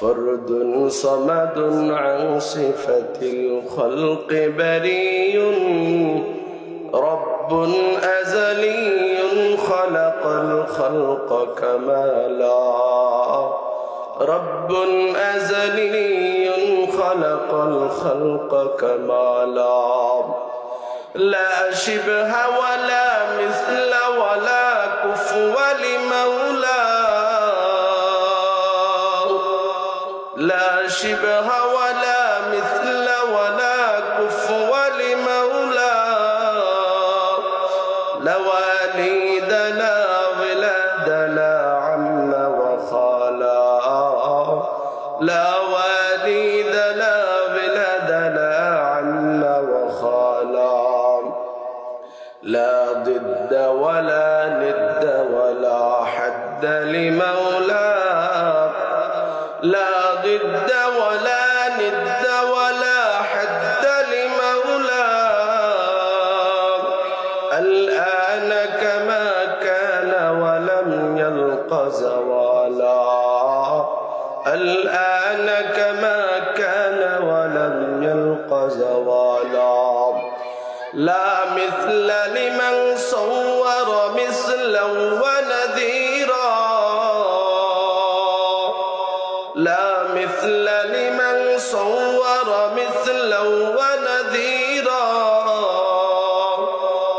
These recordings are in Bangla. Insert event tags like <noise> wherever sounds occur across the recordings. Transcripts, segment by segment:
فرد صمد عن صفة الخلق بري. رب أزلي خلق الخلق كمالا. رب أزلي خلق الخلق كمالا. لا شبه ولا مثل شبه ولا مثل ولا كفو لمولاه لا والد لا ولد لا عم وخالا. لا والد لا ولد لا عم وخالا. لا ضد ولا ند ولا حد لمولاه لا مثل لمن صور مثلا ونذيرا. لا مثل لمن صور مثلا ونذيرا.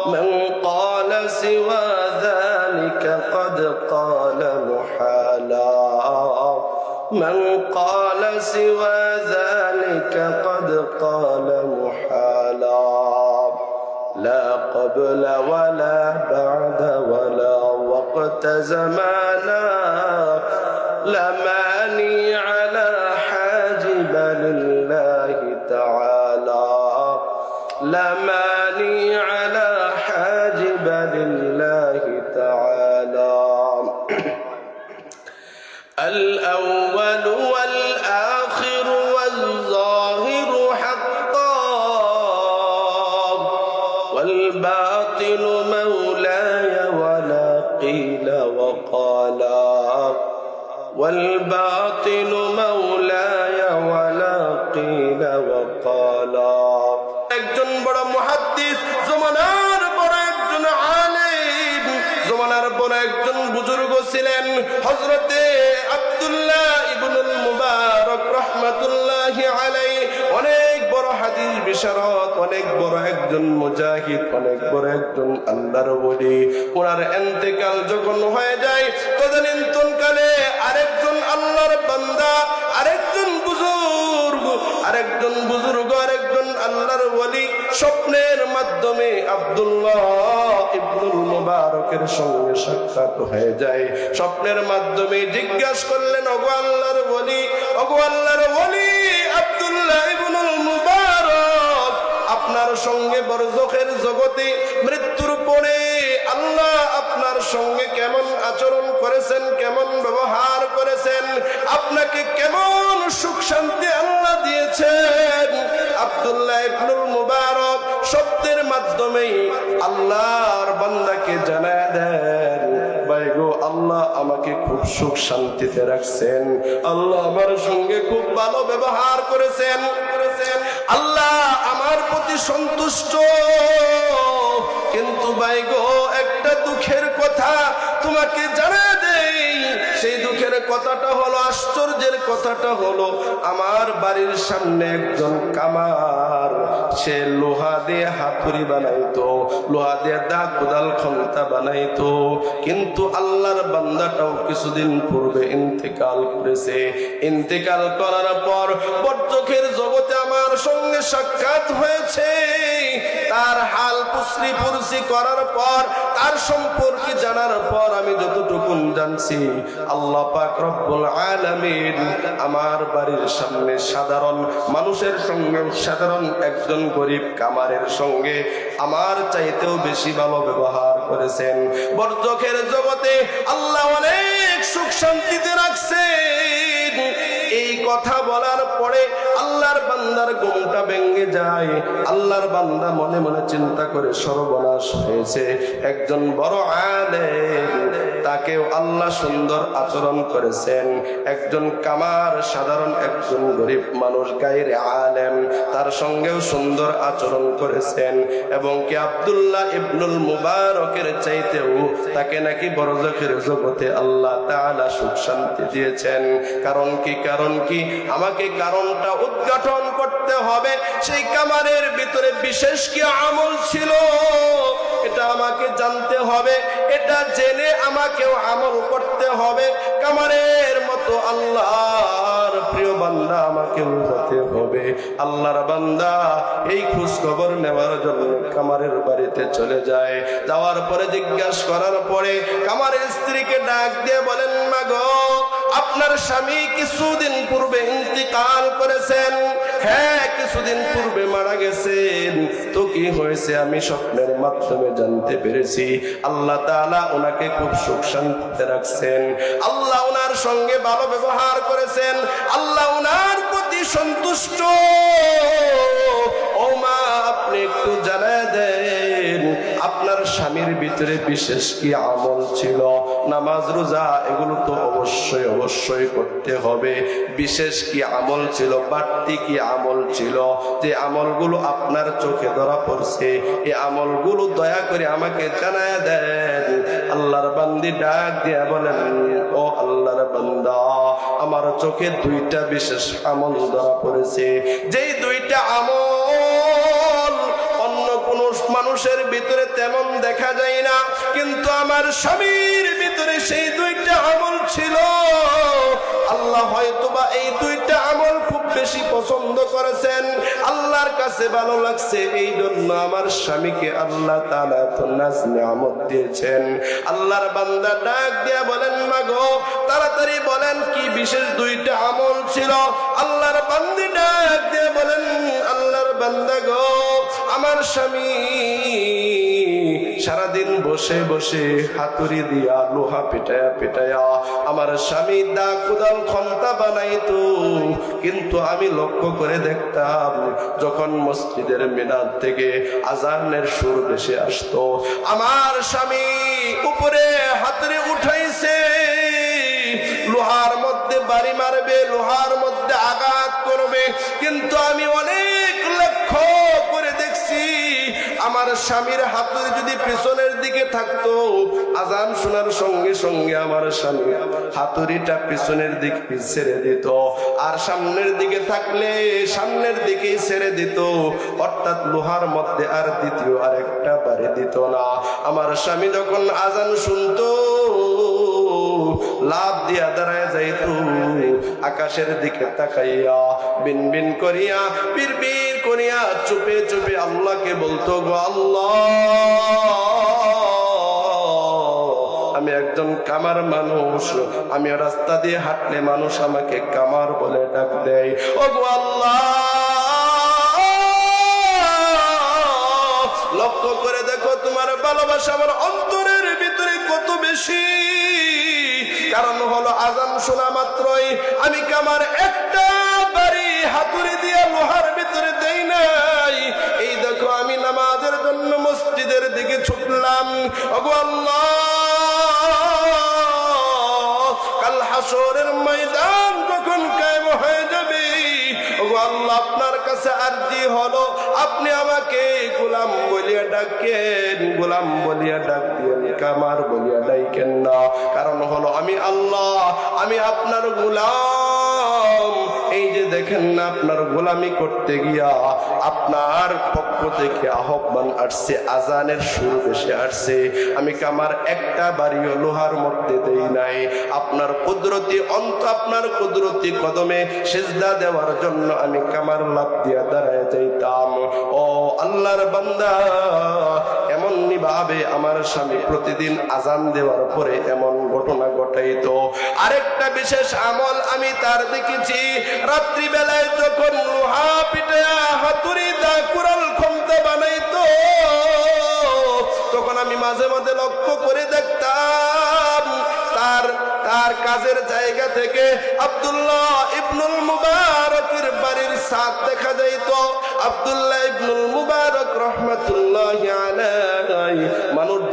من قال سوى ذلك قد قال محالا. من قال سوى ذلك قد قال محالا. لا قبل ولا بعد ولا وقت زمانا. لا مانع لا حاجب لله تعالى. لا مانع لا حاجب لله تعالى. <clears throat> الأول একজন বুজুর্গ ছিলেন হজরতে আবদুল্লাহ ইবনুল মুবারক আলাই অনেক বড় হাদিস বিশারদ, অনেক বড় একজন মুজাহিদ, অনেক বড় একজন আল্লাহর ওনার এন্তেকাল যখন হয়ে যায় তদানীন্তন কালে আরেকজন আল্লাহর বান্দা স্বপ্নের মাধ্যমে আব্দুল্লাহ ইবনুল মুবারকের সঙ্গে সাক্ষাৎ হয়ে যায়। স্বপ্নের মাধ্যমে জিজ্ঞাসা করলেন, ওগো আল্লাহর ওলি, ওগো আল্লাহর ওলি আব্দুল্লাহ ইবনুল মুবারক, আপনার সঙ্গে বরজখের জগতে মৃত্যুর পরে আল্লাহ আপনার সঙ্গে কেমন আচরণ করেছেন, কেমন ব্যবহার করেছেন, আপনাকে কেমন সুখ শান্তি আল্লাহ দিয়েছেন? আব্দুল্লাহ ইবনুল মাধ্যমেই আল্লাহর বান্দাকে জানায় দেন আল্লাহ আমাকে খুব সুখ শান্তিতে রাখছেন। আল্লাহ আমার সঙ্গে খুব ভালো ব্যবহার করেছেন। আল্লাহ আমার প্রতি সন্তুষ্ট। কিন্তু ভাই গো, একটা দুঃখের কথা তোমাকে জানা দেই। সেই দুঃখের কথাটা হলো আশ্চর্যের কথাটা হলো, আমার বাড়ির সামনে একজন কামার। সে লোহা দিয়ে হাতুড়ি বানাইতো, লোহা দিয়ে দা কোদাল ক্ষমতা বানাইতো। কিন্তু আল্লাহর বান্দাটাও কিছুদিন পূর্বে ইন্তেকাল করেছে। ইন্তেকাল করার পর বর্তকের জগতে আমার সঙ্গে সাক্ষাৎ হয়েছে। তার হাল পুসরি পুরসি করার পর, তার সম্পর্কে জানার পর আমি যতটুকু জানছি, আল্লাহ পাক রব্বুল আলামিন আমার বাড়ির সামনে সাধারণ মানুষের সঙ্গে, সাধারণ একজন গরিব কামারের সঙ্গে আমার চাইতেও বেশি ভালো ব্যবহার করেছেন। বর্জকের জগতে আল্লাহ অনেক সুখ শান্তিতে রাখছেন। এই কথা বলার পরে আল্লাহর বান্দার ঘুমটা ভেঙে যায়। আল্লাহর বান্দা মনে মনে চিন্তা করে সর্বনাশ হয়েছে। একজন বড় আলেম। তাকেও আল্লাহ সুন্দর আচরণ করেছেন। একজন কামার, সাধারণ একজন গরিব মানুষ, গায়ের আলেম, তার সঙ্গেও সুন্দর আচরণ করেছেন। এবং কি আব্দুল্লাহ ইবনুল মুবারকের চাইতেও তাকে নাকি বড়জকের জগতে আল্লাহ তাআলা সুখ শান্তি দিয়েছেন। কারণ কি কারণ কি, আমাকে কারণটা উদ্ঘাটন করতে হবে। সেই কামারের ভিতরে বিশেষ কি আমল ছিল? আমাকে জানতে হবে, এটা জেনে আমাকেও আমল করতে হবে। কামারের মতো আল্লাহর প্রিয় বান্দা আমাকে হতে হবে। আল্লাহর বান্দা এই খোঁজ খবর নেওয়ার জন্য কামারের বাড়িতে চলে যায়। যাওয়ার পরে জিজ্ঞাসা করার পরে কামারের স্ত্রীকে ডাক দিয়ে বলেন মা গো আপনার স্বামী কিছুদিন পূর্বে ইন্তিকাল করেছেন। হ্যাঁ কিছুদিন পূর্বে মারা গেছেন তো কি হয়েছে আমি স্বপ্নের মাধ্যমে জানতে পেরেছি। আল্লাহ তাআলা ওনাকে খুব সুখ শান্তিতে রাখছেন। আল্লাহ ওনার সঙ্গে ভালো ব্যবহার করেছেন। আল্লাহ ওনার প্রতি সন্তুষ্ট। আপনার স্বামীর ভিতরে বিশেষ কি আমল ছিল? নামাজ, রোজা, এগুলো তো অবশ্যই অবশ্যই করতে হবে। বিশেষ কি আমল ছিল, বাড়তি কি আমল ছিল? যে আমলগুলো আপনার চোখে ধরা পড়ছে এই আমলগুলো দয়া করে আমাকে জানায় দেন। আল্লাহর বান্দি ডাক দিয়া বলেন, ও আল্লাহর বান্দা, আমার চোখে দুইটা বিশেষ আমল ধরা পড়েছে। যেই দুইটা আমল মানুষের ভিতরে তেমন দেখা যায় না। কিন্তু আমার স্বামীর ভিতরে সেই দুইটা আমল ছিল। আল্লাহ হয়তোবা এই দুইটা বেশি পছন্দ করেছেন। আল্লাহর কাছে ভালো লাগছে এই জন্য আমার স্বামীকে আল্লাহ তাআলা এত নাজ নিয়ামত দিয়েছেন। আল্লাহর বান্দা ডাক দিয়া বলেন মা গো তাড়াতাড়ি বলেন কি বিশেষ দুইটা আমল ছিল? আল্লাহর বান্দি ডাক দিয়া বলেন, আল্লাহর বান্দা গো, আমার স্বামী সারাদিন বসে বসে হাতুড়ি দিয়া লোহা পেটায়া পেটায়া আমার স্বামী দা কুদাল ক্ষমতা বানাইতো। কিন্তু আমি লক্ষ্য করে দেখতাম, যখন মসজিদের মিনার থেকে আজানের সুর ভেসে আসতো, আমার স্বামী উপরে হাতুড়ি উঠাইছে। লোহার মধ্যে বাড়ি মারবে, লোহার মধ্যে আঘাত করবে। কিন্তু আমি অনেক আমার স্বামীর হাতুড়ি যদি পিছনের দিকে থাকতো, আজান শোনার সঙ্গে সঙ্গে আমার স্বামী হাতুড়িটা পিছনের দিক ছেড়ে দিত। আর সামনের দিকে থাকলে সামনের দিকে ছেড়ে দিত। অর্থাৎ লোহার মধ্যে আর দ্বিতীয় আর একটা বাড়ি দিত না। আমার স্বামী যখন আজান শুনতো লাভ দিয়া দাঁড়ায় যাইতো। আকাশের দিকে তাকাইয়া বিন বিন করিয়া, বীর বীর করিয়া চুপে চুপে আল্লাহকে বলতো, গো আল্লাহ, আমি একজন কামার মানুষ। আমি রাস্তা দিয়ে হাঁটলে মানুষ আমাকে কামার বলে ডাক দেয়। ও আল্লাহ, লক্ষ্য করে দেখো তোমার ভালোবাসা আমার অন্তরের ভিতরে কত বেশি। কারণ হলো আজান শোনা মাত্রই। আমি কামার একটা বাড়ি হাতুড়ি দিয়ে লোহার ভিতরে দেই নাই? এই দেখো, আমি নামাজের জন্য মসজিদের দিকে ছুটলাম। কাল হাসরের ময়দান যখন কায়েম হয়ে যাবে আপনার কাছে আরজি হলো আপনি আমাকে গোলাম বলিয়া ডাকেন গোলাম বলিয়া ডাক দিয়েন কামার বলিয়া ডাইকেন না। কারণ হলো আমি আল্লাহ, আমি আপনার গোলাম। এই যে দেখেন না, আপনার গোলামি করতে গিয়া আপনার পক্ষ থেকে আহ্বান আসছে, আজানের সুর বেশি আসছে। আমি কামার একটা বাড়িও লোহার মধ্যে দেই নাই। আপনার কুদরতি অন্ত, আপনার কুদরতি কদমে সেজদা দেওয়ার জন্য আমি কামার লাভ দিয়া দাঁড়ায় যাইতাম। ও আল্লাহর বান্দা ভাবে আমার স্বামী প্রতিদিন আজান দেওয়ার পরে এমন ঘটনা ঘটাইতো। আরেকটা বিশেষ আমল আমি তার দেখেছি। রাত্রিবেলায় যখন লোহা পিঠে হাতুড়ি দা কুড়াল ক্ষমতা বানাইতো, তখন আমি মাঝে মাঝে লক্ষ্য করে দেখতাম, তার তার কাজের জায়গা থেকে আব্দুল্লাহ ইবনুল মুবারকের বাড়ির সাথ দেখা যাইত। আব্দুল্লাহ ইবনুল মুবারক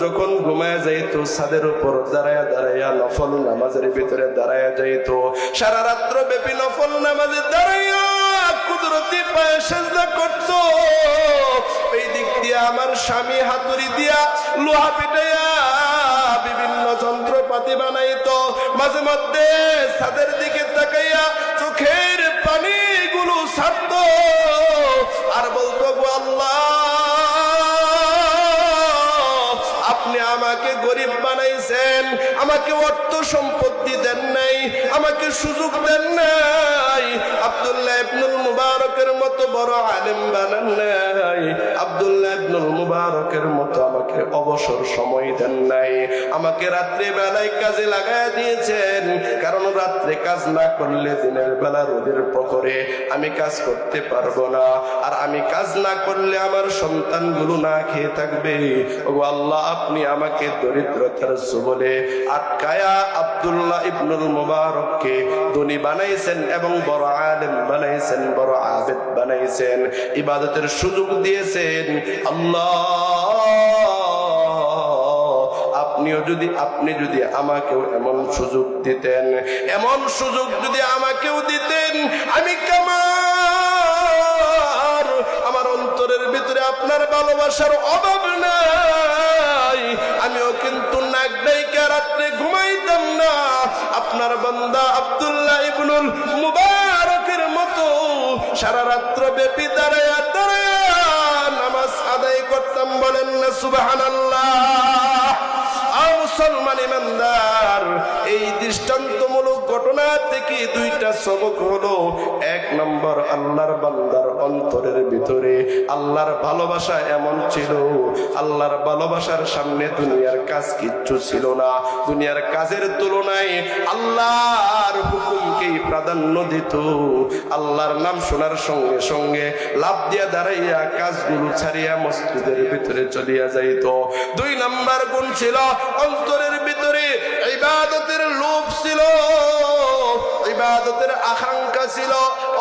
যখন ঘুমায় যাইত, ছাদের উপর দাঁড়ায়া দাঁড়ায়া নফল নামাজের ভিতরে দাঁড়ায়া যাইত, সারা রাত্র ব্যাপী নফল নামাজে দাঁড়াইয়া কুদরতি পায়ে সেজদা করত। এই দিক দিয়ে আমার স্বামী হাতুড়ি দিয়া লোহা পিটাইয়া বিভিন্ন যন্ত্রপাতি বানাইতো। মাঝে মধ্যে ছাদের দিকে তাকাইয়া চোখের পানিগুলো আমাকে অর্থ নাই আমাকে সুযোগ দেন নাই। আব্দুল্লাহ ইবনুল মুবারকের মতো বড় আলেম বানান নাই। আব্দুল্লাহ ইবনুল মুবারকের মতো আমাকে অবসর সময় দেন নাই। আমাকে রাত্রে বেলায় কাজে লাগায় দিয়েছেন। কারণ রাত্রে কাজ না করলে দিনের বেলা রোদের প্রখরে আমি কাজ করতে পারব না। আর আমি কাজ না করলে আমার সন্তানগুলো না খেয়ে থাকবে। ও আল্লাহ, আপনি আমাকে দরিদ্রতার সুবলে আটকায়া আব্দুল্লাহ ইবনুল মুবারককে ধনী বানাইছেন এবং বড় আলেম বানাইছেন, বড় আবেদ বানাইছেন, ইবাদতের সুযোগ দিয়েছেন। আল্লাহ, আপনিও যদি, আপনি যদি আমাকেও এমন সুযোগ দিতেন, এমন সুযোগ যদি আমাকেও দিতেন, আমি কামার, আমার অন্তরের ভিতরে আপনার ভালোবাসার অভাব নাই, আমিও কিন্তু রাত্রে ঘুমাইতাম না। আপনার বান্দা আব্দুল্লাহ ইবনুল মুবারকের মতো সারা রাত্র ব্যাপী দাঁড়ায়া দাঁড়ায়া নামাজ আদায় করতাম বলেন না সুবাহান আল্লাহ এই দৃষ্টান্তমূলক ঘটনা থেকে দুইটা সবক হলো, এক নম্বর আল্লাহর বান্দার অন্তরের ভিতরে আল্লাহর ভালোবাসা এমন ছিল, আল্লাহর ভালোবাসার সামনে দুনিয়ার কাজ কিচ্ছু ছিল না। দুনিয়ার কাজের তুলনায় আল্লাহর হুকুমকেই প্রাধান্য দিত। আল্লাহর নাম শোনার সঙ্গে সঙ্গে লাভ দিয়া দাঁড়াইয়া কাজগুলো ছাড়িয়া মসজিদের ভিতরে চলিয়া যাইত। দুই নাম্বার গুণ ছিল অন্তরের ভিতরে ইবাদতের লোভ ছিল, ইবাদতের আকাঙ্ক্ষা ছিল।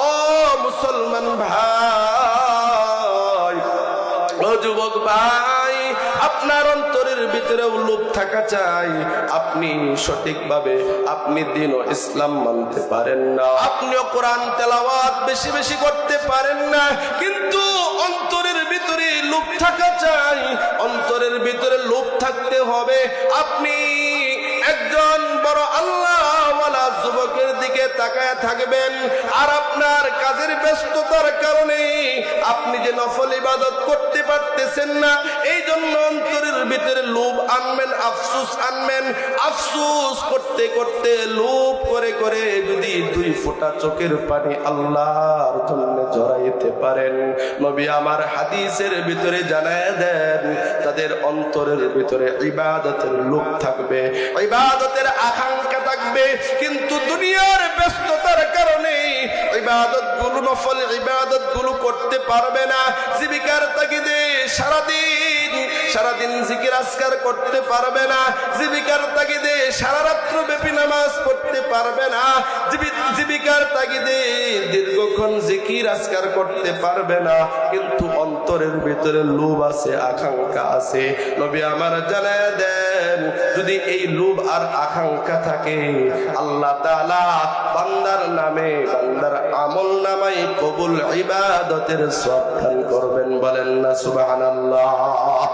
ও মুসলমান ভাই, ও যুবক ভাই, আপনার অন্তরের ভিতরেও লোভ থাকা চাই। আপনি সঠিকভাবে আপনি দিন ইসলাম মানতে পারেন না। আপনিও কোরআন তেলাওয়াত বেশি বেশি করতে পারেন না। কিন্তু অন্তরের ভিতরে লোভ থাকা চাই। অন্তরের ভিতরে লোভ থাকতে হবে। আপনি একজন বড় আল্লাহওয়ালা যুবকের দিকে তাকায় থাকবেন। আর আপনার কাজের ব্যস্ততার কারণে আপনি যে নফল ইবাদত করতে পারতেছেন না এই জন্য অন্তরের ভিতরে লোভ আনবেন, আফসুস আনবেন। আফসুস করতে করতে লোভ করে করে যদি দুই ফোঁটা চোখের পানি আল্লাহর জন্য জড়াইতে পারেন, নবী আমার হাদিসের ভিতরে জানায় দেন, তাদের অন্তরের ভিতরে ইবাদতের লোভ থাকবে। ইবাদতের আকাঙ্ক্ষা থাকবে, কিন্তু দুনিয়ার ব্যস্ততার কারণে ইবাদতগুলো নফল ইবাদতগুলো করতে পারবে না। জীবিকার তাগিদে সারাদিন সারাদিন জিকির আজকার করতে পারবে না। জীবিকার তাগিদে সারা রাত্র ব্যাপী নামাজ পড়তে পারবে না। জীবিকার তাগিদে দীর্ঘক্ষণ জিকির আজকার করতে পারবে না। কিন্তু অন্তরের ভিতরে লোভ আছে, আকাঙ্ক্ষা আছে। নবী আমার জানায় দেন যদি এই লোভ আর আকাঙ্ক্ষা থাকে, আল্লাহ বান্দার নামে, বান্দার আমল নামাই কবুল ইবাদতের সব করবেন বলেন না, সুবহানাল্লাহ।